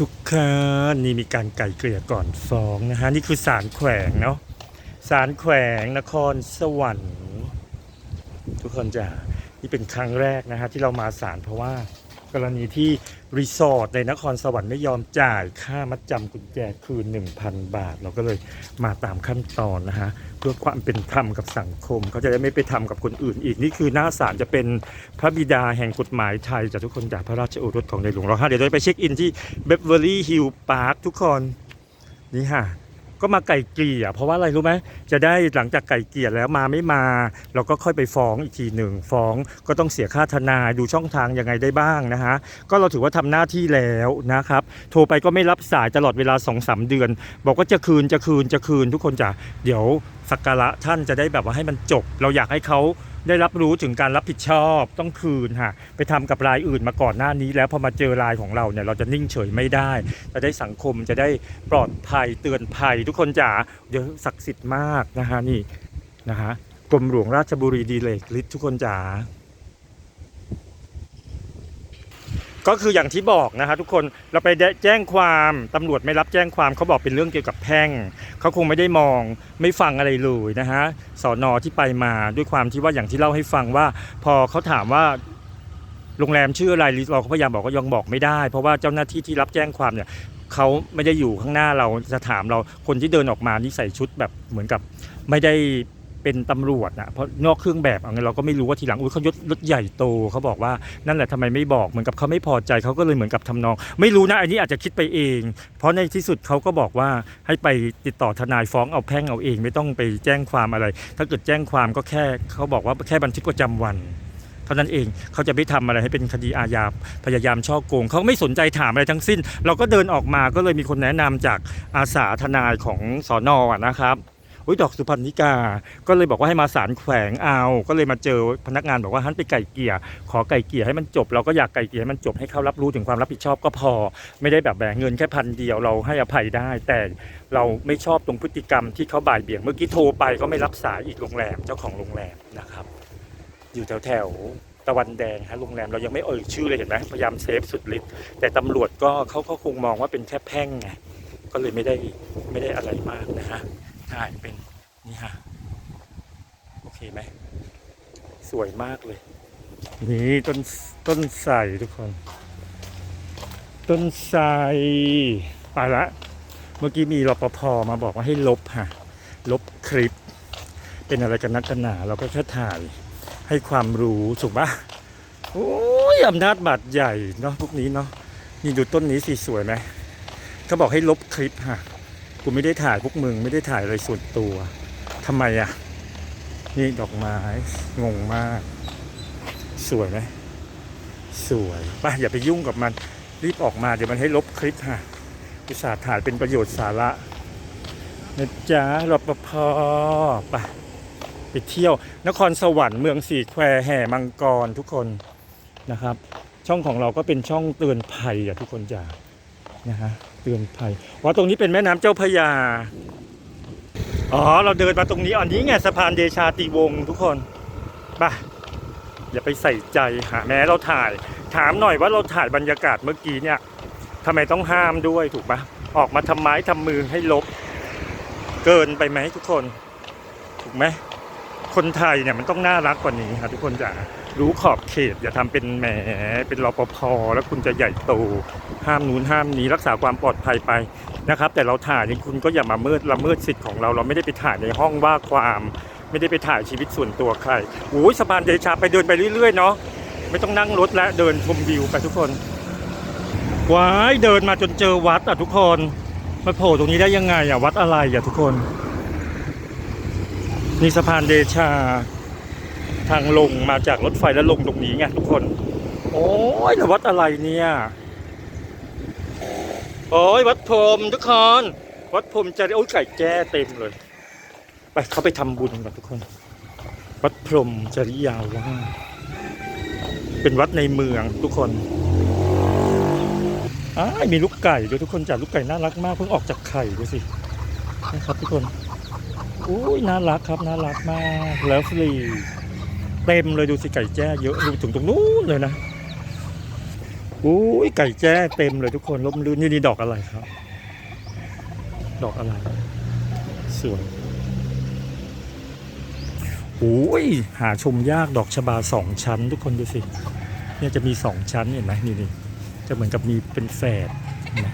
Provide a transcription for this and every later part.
ทุกคนนี่มีการไก่เกลี่ยก่อนฟ้องนะฮะ นี่คือศาลแขวงเนาะศาลแขวงนครสวรรค์ทุกคนจะนี่เป็นครั้งแรกนะฮะที่เรามาศาลเพราะว่า กรณีที่รีสอร์ทในนครสวรรค์ไม่ยอมจ่ายค่ามัดจำกุญแจคืน 1,000 บาท เราก็เลยมาตามขั้นตอนนะฮะ เพื่อความเป็นธรรมกับสังคม เขาจะได้ไม่ไปทำกับคนอื่นอีก นี่คือหน้าศาลจะเป็นพระบิดาแห่งกฎหมายไทยจากทุกคนจากพระราชโอรสของในหลวงเราฮะเดี๋ยวเราไปเช็คอินที่เบเวอรี่ฮิลล์พาร์คทุกคนนี่ฮะ ก็มาไก่เกลี่ยเพราะว่าอะไรรู้ไหมจะได้หลังจากไก่เกลี่ยแล้วมาไม่มา เราก็ค่อยไปฟ้องอีกทีหนึ่งฟ้องก็ต้องเสียค่าทนายดูช่องทางยังไงได้บ้างนะฮะก็เราถือว่าทำหน้าที่แล้วนะครับโทรไปก็ไม่รับสายตลอดเวลา2อสเดือน บอกว่าจะคืนจะคืนจะคืนทุกคนจะเดี๋ยวสักการะท่านจะได้แบบว่าให้มันจบ เราอยากให้เขา ได้รับรู้ถึงการรับผิดชอบต้องคืนค่ะไปทำกับรายอื่นมาก่อนหน้านี้ แล้วพอมาเจอรายของเราเนี่ยเราจะนิ่งเฉยไม่ได้ จะได้สังคมจะได้ปลอดภัยเตือนภัย ทุกคนจ๋าเดี๋ยวศักดิ์สิทธิ์มากนะฮะนี่นะฮะกรมหลวงราชบุรีดีเลกฤทธิ์ทุกคนจ๋า ก็คืออย่างที่บอกนะฮะทุกคนเราไปแจ้งความตำรวจไม่รับแจ้งความเขาบอกเป็นเรื่องเกี่ยวกับแพ่งเขาคงไม่ได้มองไม่ฟังอะไรเลยนะฮะสอนอที่ไปมาด้วยความที่ว่าอย่างที่เล่าให้ฟังว่า พอเขาถามว่าโรงแรมชื่ออะไรเราก็พยายามบอกก็ยังบอกไม่ได้ เพราะว่าเจ้าหน้าที่ที่รับแจ้งความเนี่ยเขาไม่ได้อยู่ข้างหน้าเราจะถามเราคนที่เดินออกมานี่ใส่ชุดแบบเหมือนกับไม่ได้ เป็นตำรวจนะเพราะนอกเครื่องแบบเอาไงเราก็ไม่รู้ว่าทีหลังอุ้ยเขายศรถใหญ่โตเขาบอกว่านั่นแหละทำไมไม่บอกเหมือนกับเขาไม่พอใจเขาก็เลยเหมือนกับทำนอง ไม่รู้นะอันนี้อาจจะคิดไปเอง เพราะในที่สุดเขาก็บอกว่าให้ไปติดต่อทนายฟ้องเอาแพ่งเอาเอง ไม่ต้องไปแจ้งความอะไร ถ้าเกิดแจ้งความก็แค่เขาบอกว่าแค่บันทึกประจำวัน เท่านั้นเองเขาจะไม่ทำอะไรให้เป็นคดีอาญาพยายามช่อโกง เขาไม่สนใจถามอะไรทั้งสิ้น เราก็เดินออกมาก็เลยมีคนแนะนำจากอาสาทนายของสอนอะนะครับ อุ้ยดอกสุพรรณิกา ก็เลยบอกว่าให้มาศาลแขวงเอา ก็เลยมาเจอพนักงานบอกว่าฮันไปไก่เกี่ยขอไก่เกี่ยให้มันจบ เราก็อยากไก่เกี่ยให้มันจบให้เขารับรู้ถึงความรับผิดชอบก็พอ ไม่ได้แบบแบ่งเงินแค่พันเดียวเราให้อภัยได้ แต่เราไม่ชอบตรงพฤติกรรมที่เขาบ่ายเบี่ยง เมื่อกี้โทรไปก็ไม่รับสายอีกโรงแรมเจ้าของโรงแรมนะครับ อยู่แถวแถวตะวันแดงฮะโรงแรมเรายังไม่เอ่ยชื่อเลยเห็นไหมพยายามเซฟสุดฤทธิ์แต่ตำรวจก็เขาก็คงมองว่าเป็นแค่แพ่งไงก็เลยไม่ได้ไม่ได้อะไรมากนะฮะ ถ่ายเป็นนี่ฮะโอเคไหมสวยมากเลย นี่ต้นต้นไทรทุกคน ต้นไทรไปละเมื่อกี้มีรปภมาบอกว่าให้ลบฮะลบคลิป เป็นอะไรกันนักกันหนาเราก็แค่ถ่ายให้ความรู้ถูกปะโอ้ยอำนาจบาดใหญ่เนาะพวกนี้เนาะนี่ดูต้นนี้สิสวยไหมเขาบอกให้ลบคลิปฮะ กูไม่ได้ถ่ายพวกมึงไม่ได้ถ่ายอะไรส่วนตัวทำไมอะ นี่ดอกไม้งงมาก สวยไหมสวยไปอย่าไปยุ่งกับมัน รีบออกมาเดี๋ยวมันให้ลบคลิปฮะอุตส่าห์ถ่ายเป็นประโยชน์สาระนะจ๊ะรปภไปไปเที่ยวนครสวรรค์เมืองสี่แควแห่มังกรทุกคนนะครับ ช่องของเราก็เป็นช่องเตือนภัยอะทุกคนจ้า นะฮะเตือนภัยว่าตรงนี้เป็นแม่น้ำเจ้าพระยา อ๋อ เราเดินมาตรงนี้อันนี้ไงสะพานเดชาติวงทุกคนไปอย่าไปใส่ใจหาแม้เราถ่าย ถามหน่อยว่าเราถ่ายบรรยากาศเมื่อกี้เนี่ยทำไมต้องห้ามด้วยถูกปะออกมาทำไม้ทำมือให้ลบ เกินไปไหมทุกคน ถูกไหมคนไทยเนี่ยมันต้องน่ารักกว่านี้ครับทุกคนจะ รู้ขอบเขต อย่าทำเป็นแหมเป็นรปภแล้วคุณจะใหญ่โตห้ามนู้นห้ามนี้รักษาความปลอดภัยไปนะครับ แต่เราถ่ายนี่คุณก็อย่ามาเมิดละเมิดสิทธิ์ของเราเราไม่ได้ไปถ่ายในห้องว่าความไม่ได้ไปถ่ายชีวิตส่วนตัวใครโอ้ยสะพานเดชาไปเดินไปเรื่อยๆเนาะไม่ต้องนั่งรถแล้วเดินชมวิวไปทุกคนว้ายเดินมาจนเจอวัดอะทุกคนมาโผล่ตรงนี้ได้ยังไงอะวัดอะไรอะทุกคนนี่สะพานเดชา ทางลงมาจากรถไฟแล้วลงตรงนี้ไงทุกคน โอ้ยแล้ววัดอะไรเนี่ย โอ้ยวัดพรหมทุกคน วัดพรหมจะโอ้ยไก่แจ้เต็มเลย ไปเขาไปทำบุญกันทุกคน วัดพรหมจริยาวาสเป็นวัดในเมืองทุกคนอ้ายมีลูกไก่ด้วยทุกคนจัดลูกไก่น่ารักมากเพิ่งออกจากไข่ดูสินะครับทุกคนอุ้ยน่ารักครับน่ารักมากแล้วฟรี เต็มเลยดูสิไก่แจ้เยอะดูถึงตรงนู้นเลยนะอุ้ยไก่แจ้เต็มเลยทุกคนร่มรื่นนี่นี่ดอกอะไรครับ ดอกอะไร สวยโอ้ยหาชมยากดอกชบาสองชั้น ทุกคนดูสิเนี่ยจะมีสองชั้นเห็นไหมนี่นี่จะเหมือนกับมีเป็นแฝดนไหม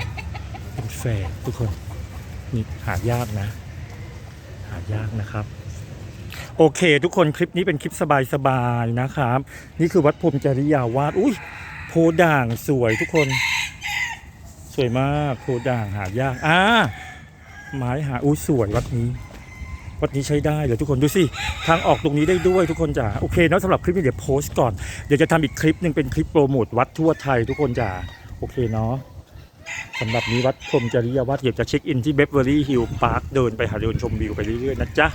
เป็นแฝดทุกคนนี่หายากนะ หายากนะครับ โอเค ทุกคนคลิปนี้เป็นคลิปสบายๆนะครับ นี่คือวัดพรมจริยาวาสอุ้ยโพด่างสวยทุกคน สวยมากโพด่างหายากอ่าไม้หาอุ้ยสวยวัดนี้วัดนี้ใช้ได้เลยทุกคนดูสิ ทางออกตรงนี้ได้ด้วยทุกคนจ๋าโอเคเนาะสำหรับคลิปนี้เดี๋ยวโพสต์ก่อน เดี๋ยวจะทำอีกคลิปหนึ่งเป็นคลิปโปรโมทวัดทั่วไทยทุกคนจ๋าโอเคเนาะสำหรับนี้วัดพรมจริยาวัดเดี๋ยวจะเช็คอินที่เบเวอรี่ฮิลล์พาร์คเดินไปหาเดินชมวิวไปเรื่อยๆนะจ๊ะ